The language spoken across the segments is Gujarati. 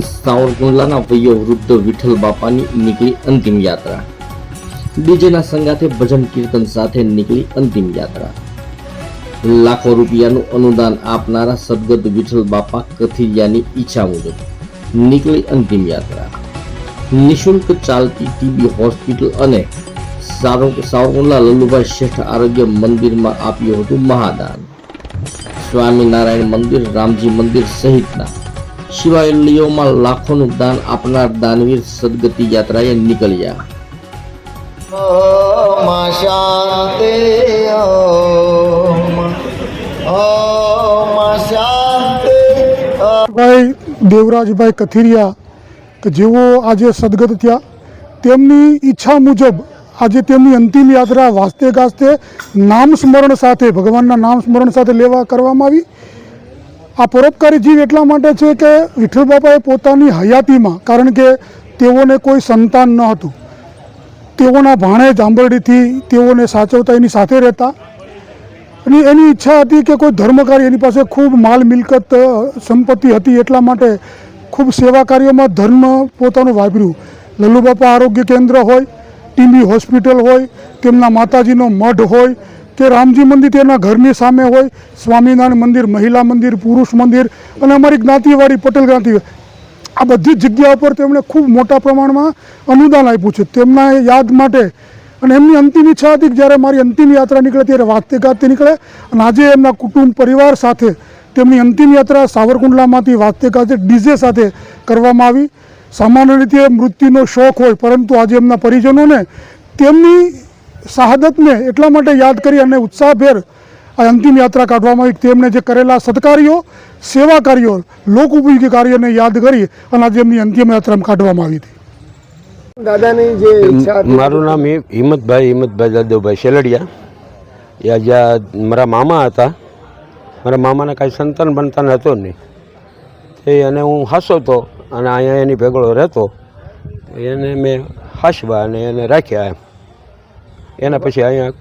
સાવરકુંડલાના વયો વિઠ્ઠલ બાપાની નીકળી અંતિમ યાત્રા. ડીજેના સંગાથે ભજન કીર્તન સાથે નીકળી અંતિમ યાત્રા. લાખો રૂપિયાનું અનુદાન આપનારા સદગત વિઠ્ઠલ બાપા કથિરિયાની ઈચ્છા મુજબ નીકળી અંતિમ યાત્રા. નિશુલ્ક ચાલતી ટીબી હોસ્પિટલ અને સાવર- સાવરકુંડલા લલ્લુભાઈ શ્રેષ્ઠ આરોગ્ય મંદિરમાં આપ્યું હતું મહાદાન. સ્વામિનારાયણ મંદિર, રામજી મંદિર સહિતના શિવાલયોમાં લાખોનું દાન આપનાર દાનવીર સદગતિ યાત્રાએ નીકળ્યા. શાંતિ ઓમ ઓમ શાંતિ ઓમ. ભાઈ દેવરાજભાઈ કથિરિયા કે જેઓ આજે સદગત થયા તેમની ઈચ્છા મુજબ આજે તેમની અંતિમ યાત્રા વાસ્તે ગાસ્તે નામ સ્મરણ સાથે ભગવાનના નામ સ્મરણ સાથે લેવા કરવામાં આવી. આ પરોપકારી જીવ એટલા માટે છે કે વિઠ્ઠલ બાપાએ પોતાની હયાતીમાં, કારણ કે તેઓને કોઈ સંતાન ન હતું. તેઓના ભાણે જાંબરડીથી તેઓને સાચવતા એની સાથે રહેતા. અને એની ઈચ્છા હતી કે કોઈ ધર્મકાર્ય એની પાસે ખૂબ માલ મિલકત સંપત્તિ હતી એટલા માટે ખૂબ સેવા કાર્યોમાં ધર્મ પોતાનું વાપર્યું. લલ્લુબાપા આરોગ્ય કેન્દ્ર હોય, ટીબી હોસ્પિટલ હોય, તેમના માતાજીનો મઢ હોય કે રામજી મંદિર તેના ઘરની સામે હોય, સ્વામિનારાયણ મંદિર, મહિલા મંદિર, પુરુષ મંદિર અને અમારી જ્ઞાતિવાળી પટેલ જ્ઞાતિ આ બધી જ જગ્યા પર તેમણે ખૂબ મોટા પ્રમાણમાં અનુદાન આપ્યું છે. તેમના યાદ માટે અને એમની અંતિમ ઈચ્છા હતી કે જ્યારે મારી અંતિમ યાત્રા નીકળે ત્યારે વાતે ગાતે નીકળે અને આજે એમના કુટુંબ પરિવાર સાથે તેમની અંતિમ યાત્રા સાવરકુંડલામાંથી વાતે ગાતે ડીજે સાથે કરવામાં આવી. સામાન્ય રીતે મૃત્યુનો શોખ હોય, પરંતુ આજે એમના પરિજનોને તેમની શહાદતને એટલા માટે યાદ કરી અને ઉત્સાહભેર આ અંતિમ યાત્રા કાઢવામાં આવી. તેમણે જે કરેલા સત્કાર્યો સેવા કાર્યો લોક ઉપયોગી કાર્યોને યાદ કરી અને આજે એમની અંતિમ યાત્રા કાઢવામાં આવી હતી. દાદાની જે ઈચ્છા મારું નામ હિંમતભાઈ હિંમતભાઈ જાદવભાઈ શેલડિયા. એ આજે મારા મામા હતા. મારા મામાને કાંઈ સંતાન બંતાન હતો નહીં. તે અને હું હાસો હતો અને અહીંયા એની ભેગળો રહેતો. એને મેં હસવા અને એને રાખ્યા એમ. એના પછી અહીંયા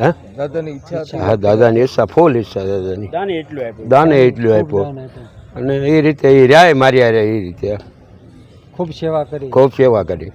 હે? દાદાની ઈચ્છા હતી. હા દાદાની ઈચ્છા ફૂલ ઈચ્છા દાદાની. દાને એટલું આપ્યું. અને એ રીતે એ રહ્યા મારી હારે એ રીતે. ખૂબ સેવા કરી. ખૂબ સેવા કરી.